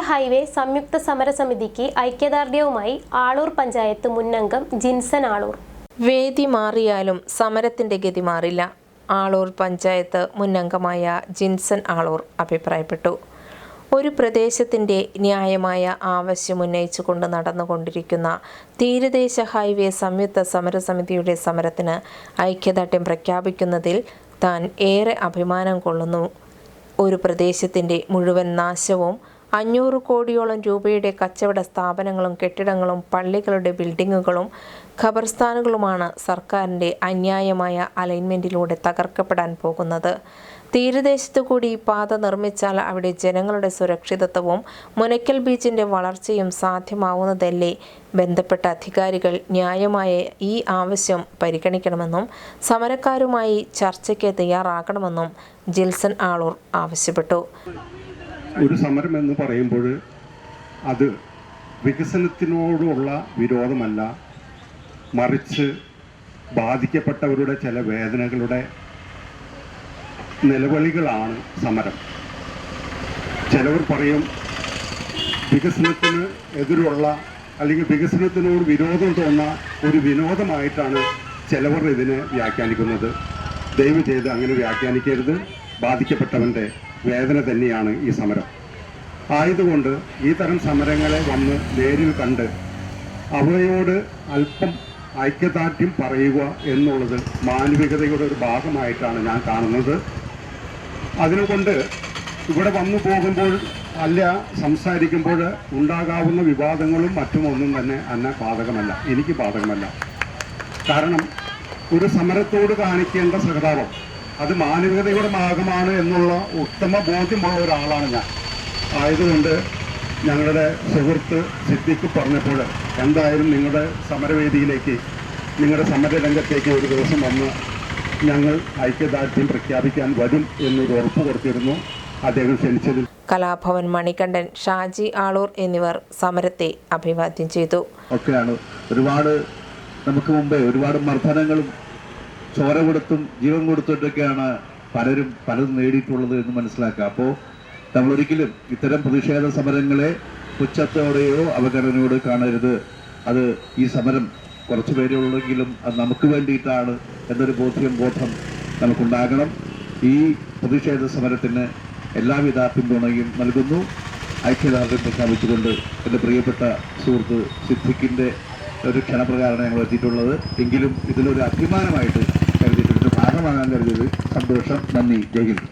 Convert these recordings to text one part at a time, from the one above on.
Highway സംയുക്ത സമരസമിതിക്ക് ഐക്യദാർഢ്യവുമായി ആളൂർ പഞ്ചായത്ത് മുന്നംഗം ജിൻസൻ ആളൂർ. വേദി മാറിയാലും സമരത്തിന്റെ ഗതി മാറില്ല. ആളൂർ പഞ്ചായത്ത് മുന്നംഗമായ ജിൻസൺ ആളൂർ അഭിപ്രായപ്പെട്ടു. ഒരു പ്രദേശത്തിന്റെ ന്യായമായ ആവശ്യം ഉന്നയിച്ചുകൊണ്ട് നടന്നുകൊണ്ടിരിക്കുന്ന തീരദേശ ഹൈവേ സംയുക്ത സമരസമിതിയുടെ സമരത്തിന് ഐക്യദാർഢ്യം പ്രഖ്യാപിക്കുന്നതിൽ താൻ ഏറെ അഭിമാനം കൊള്ളുന്നു. ഒരു പ്രദേശത്തിന്റെ മുഴുവൻ നാശവും അഞ്ഞൂറ് കോടിയോളം രൂപയുടെ കച്ചവട സ്ഥാപനങ്ങളും കെട്ടിടങ്ങളും പള്ളികളുടെ ബിൽഡിങ്ങുകളും ഖബർസ്ഥാനുകളുമാണ് സർക്കാരിന്റെ അന്യായമായ അലൈൻമെന്റിലൂടെ തകർക്കപ്പെടാൻ പോകുന്നത്. തീരദേശത്തു കൂടി പാത നിർമ്മിച്ചാൽ അവിടെ ജനങ്ങളുടെ സുരക്ഷിതത്വവും മുനയ്ക്കൽ ബീച്ചിന്റെ വളർച്ചയും സാധ്യമാവുന്നതല്ലേ? ബന്ധപ്പെട്ട അധികാരികൾ ന്യായമായ ഈ ആവശ്യം പരിഗണിക്കണമെന്നും സമരക്കാരുമായി ചർച്ചയ്ക്ക് തയ്യാറാകണമെന്നും ജിൽസൺ ആളൂർ ആവശ്യപ്പെട്ടു. ഒരു സമരം എന്ന് പറയുമ്പോൾ അത് വികസനത്തിനോടുള്ള വിരോധമല്ല. മറിച്ച് ബാധിക്കപ്പെട്ടവരുടെ ചില വേദനകളുടെ നിലവിളികളാണ് സമരം. ചിലവർ പറയും വികസനത്തിന് എതിരുള്ള അല്ലെങ്കിൽ വികസനത്തിനോട് വിരോധം തോന്ന ഒരു വിനോദമായിട്ടാണ് ചിലവർ ഇതിനെ വ്യാഖ്യാനിക്കുന്നത്. ദയവ് ചെയ്ത് അങ്ങനെ വ്യാഖ്യാനിക്കരുത്. ബാധിക്കപ്പെട്ടവന്റെ വേദന തന്നെയാണ് ഈ സമരം. ആയതുകൊണ്ട് ഈ തരം സമരങ്ങളെ വന്ന് നേരിൽ കണ്ട് അവയോട് അല്പം ഐക്യദാർഢ്യം പറയുക എന്നുള്ളത് മാനവികതയുടെ ഒരു ഭാഗമായിട്ടാണ് ഞാൻ കാണുന്നത്. അതിനുകൊണ്ട് ഇവിടെ വന്നു പോകുമ്പോൾ അല്ല സംസാരിക്കുമ്പോൾ ഉണ്ടാകാവുന്ന വിവാദങ്ങളും മറ്റുമൊന്നും തന്നെ അന്ന ബാധകമല്ല. എനിക്ക് ബാധകമല്ല. കാരണം ഒരു സമരത്തോട് കാണിക്കേണ്ട സഹതാപം അത് മാനവികതയുടെ ഭാഗമാണ് എന്നുള്ള ഉത്തമ ബോധ്യമുള്ള ഒരാളാണ് ഞാൻ. ആയതുകൊണ്ട് ഞങ്ങളുടെ സുഹൃത്ത് സിദ്ദിഖ് പറഞ്ഞപ്പോൾ എന്തായാലും നിങ്ങളുടെ സമരവേദിയിലേക്ക് നിങ്ങളുടെ സമരരംഗത്തേക്ക് ഒരു ദിവസം വന്ന് ഞങ്ങൾ ഐക്യദാർഢ്യം പ്രഖ്യാപിക്കാൻ വരും എന്നൊരു ഉറപ്പ് കൊടുത്തിരുന്നു. അദ്ദേഹം ക്ഷണിച്ചതിൽ കലാഭവൻ മണികണ്ഠൻ ഷാജി ആളൂർ എന്നിവർ സമരത്തെ അഭിവാദ്യം ചെയ്തു. ഒക്കെയാണ്. ഒരുപാട് നമുക്ക് മുമ്പേ ഒരുപാട് മർദ്ദനങ്ങളും ചോര കൊടുത്തും ജീവൻ കൊടുത്തിട്ടൊക്കെയാണ് പലരും പലതും നേടിയിട്ടുള്ളത് എന്ന് മനസ്സിലാക്കുക. അപ്പോൾ നമ്മൾ ഒരിക്കലും ഇത്തരം പ്രതിഷേധ സമരങ്ങളെ പുച്ഛത്തോടെയോ അവഗണനയോടെ കാണരുത്. അത് ഈ സമരം കുറച്ച് പേരുള്ളെങ്കിലും അത് നമുക്ക് വേണ്ടിയിട്ടാണ് എന്നൊരു ബോധ്യം ബോധം നമുക്കുണ്ടാകണം. ഈ പ്രതിഷേധ സമരത്തിന് എല്ലാവിധ പിന്തുണയും നൽകുന്നു. ഐക്യദാർഢ്യം പ്രഖ്യാപിച്ചുകൊണ്ട് എന്റെ പ്രിയപ്പെട്ട സുഹൃത്ത് സിദ്ദിഖിന്റെ ഒരു ക്ഷണപ്രകാരമാണ് ഞങ്ങൾ എത്തിയിട്ടുള്ളത്. എങ്കിലും ഇതിലൊരു അഭിമാനമായിട്ട് കരുതിയിട്ടുണ്ട്. ഭാഗമാകാൻ കരുതിയത് സന്തോഷം നന്ദി. ജയ് ഹിന്ദ്.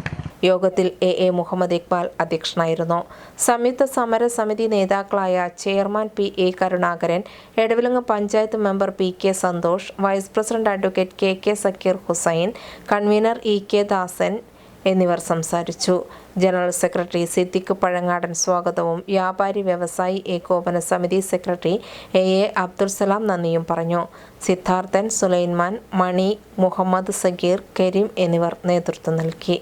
യോഗത്തിൽ എ എ മുഹമ്മദ് ഇക്ബാൽ അധ്യക്ഷനായിരുന്നു. സംയുക്ത സമര സമിതി നേതാക്കളായ chairman P A Karunakaran Edavilangu panchayat member P K Santhosh vice president advocate K K Zakir Hussain convener E K Dasan എന്നിവർ സംസാരിച്ചു. ജനറൽ സെക്രട്ടറി സിദ്ദിഖ് പഴങ്ങാടൻ സ്വാഗതവും. വ്യാപാരി വ്യവസായി ഏകോപന സമിതി secretary A A Abdul Salam നന്ദിയും പറഞ്ഞു. സിദ്ധാർത്ഥൻ സുലൈൻമാൻ മണി മുഹമ്മദ് സഗീർ കരീം എന്നിവർ നേതൃത്വം നൽകി.